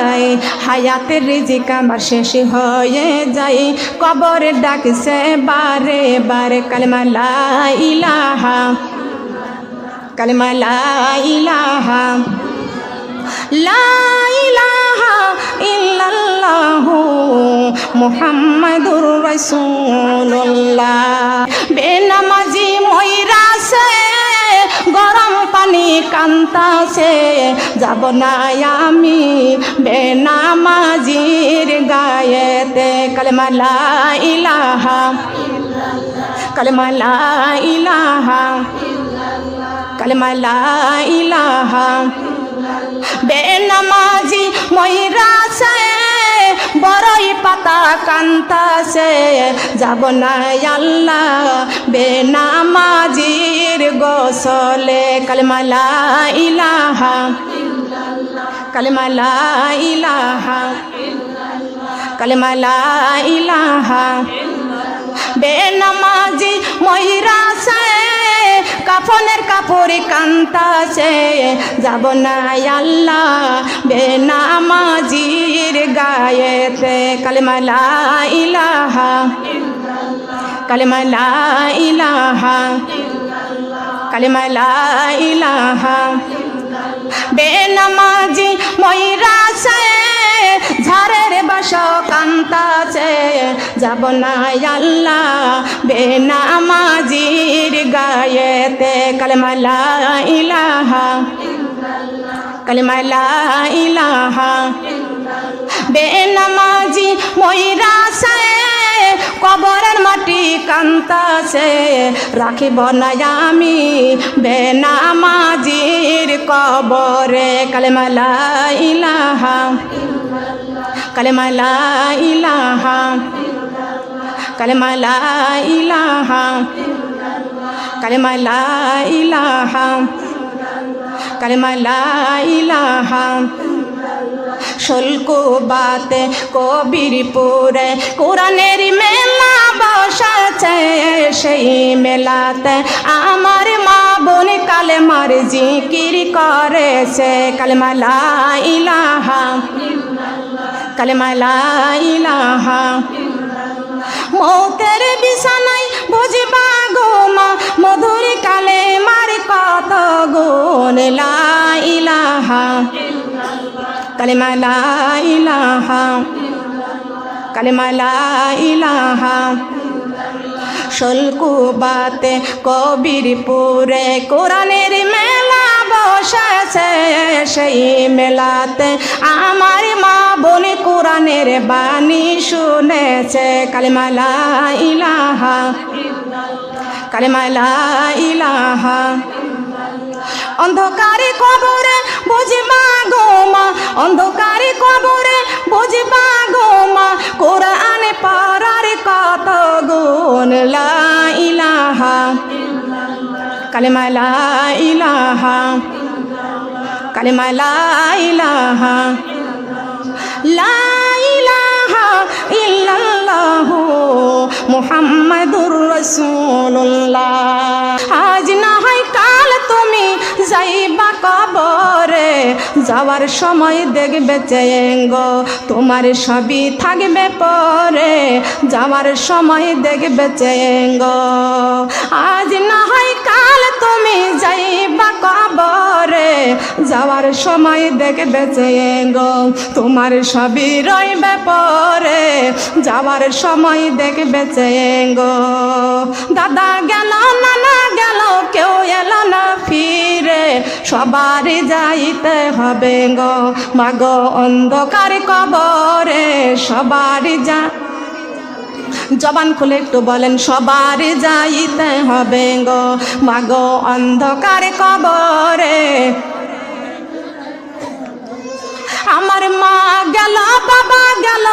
যায়। হায়াতের রিজিক আমার শেষ হয়ে যায়। কবর ডাকছে বারে বারে, কালমা লা ইলাহা, কালমা লা ইলাহা লা ইলাহা ইল্লাল্লাহু কান্তাছে যাব না আমি বেনামাজির গায়েতে। কালেমালা ইলাহা কালেমালা ইলাহা কালেমালা ইলাহা। বেনামাজি ময়রাছে বড়ই পাতা কান্তাছে। যাব না আল্লাহ বেনামাজির গোসলে। কালমালা ইলাহা কালমালা ইলাহা কালমালা ইলাহা বেনামাজি ময়রাছে কাফনের কাপড় কান্তাছে। যাব না আল্লাহ বেনামাজির গায়েতে। কালেমালা ইলাহা কালেমালা ইলাহা কালেমালা ইলাহা বেনামাজি ময়রাছে ঝাড়ের বাস কান্তাছে যাব না আল্লাহ বেনামাজির গায়েতে। কালেমালা ইলাহা কালেমালা ইলাহা। বেনামাজি ময়রাছে কবরের মাটি কান্তাছে। রাখিব না আমি বেনামাজির কবরে। কালেমালা ইলাহা। কালেমালা ইলাহা কালেমালা ইলাহা কালেমালা ইলাহা কালেমালা ইলাহা শুল্কু বাতে কবিরপুরে কোরআনের মেলা বসাছে সেই মেলাতে আমার মা বোন কালে মার জিকির করেছে। কালেমালা ইলাহা। কালেমালা ইলাহা মৌতের বিছানায় বুঝবা গোমা মধুর কালে মার কত গুণ লা ইলাহা। কালেমা লা ইলাহা, কালেমা লা ইলাহা। শুল্কু বাতে কবিরপুরে কোরআনের মেলা বসেছে সেই মেলাতে। আমার মা বোন কোরআনের বাণী শুনেছে কালিমালা ইলাহা কালিমালা ইলাহা অন্ধকারে কবরে বুঝবা গোমা অন্ধকারে কবরে কালেমা লা ইলাহা, কালেমা ইলাহা, লা ইলাহা ইল্লাল্লাহু মুহাম্মাদুর রাসূলুল্লাহ। আজ না হয় কাল তুমি যাইবা কবরে, যাওয়ার সময় দেখবে চেঙ্গ, তোমার সবই থাকবে পরে, যাওয়ার সময় দেখবে চেঙ্গ। আজ না তুমি যাইবা কবরে, যাওয়ার সময় দেখে দেখবে গো, তোমার সবই রইবে পরে। যাওয়ার সময় দেখে দেখবে গো, দাদা গেল, নানা গেল, কেউ এলো না ফিরে। সবার যাইতে হবে গো, মাগো অন্ধকার কবরে সবার যা জবান খুলে একটু বলেন, সবার যাইতে হবে গো। মাগো অন্ধকার কবরে। আমার মা গেল, বাবা গেল।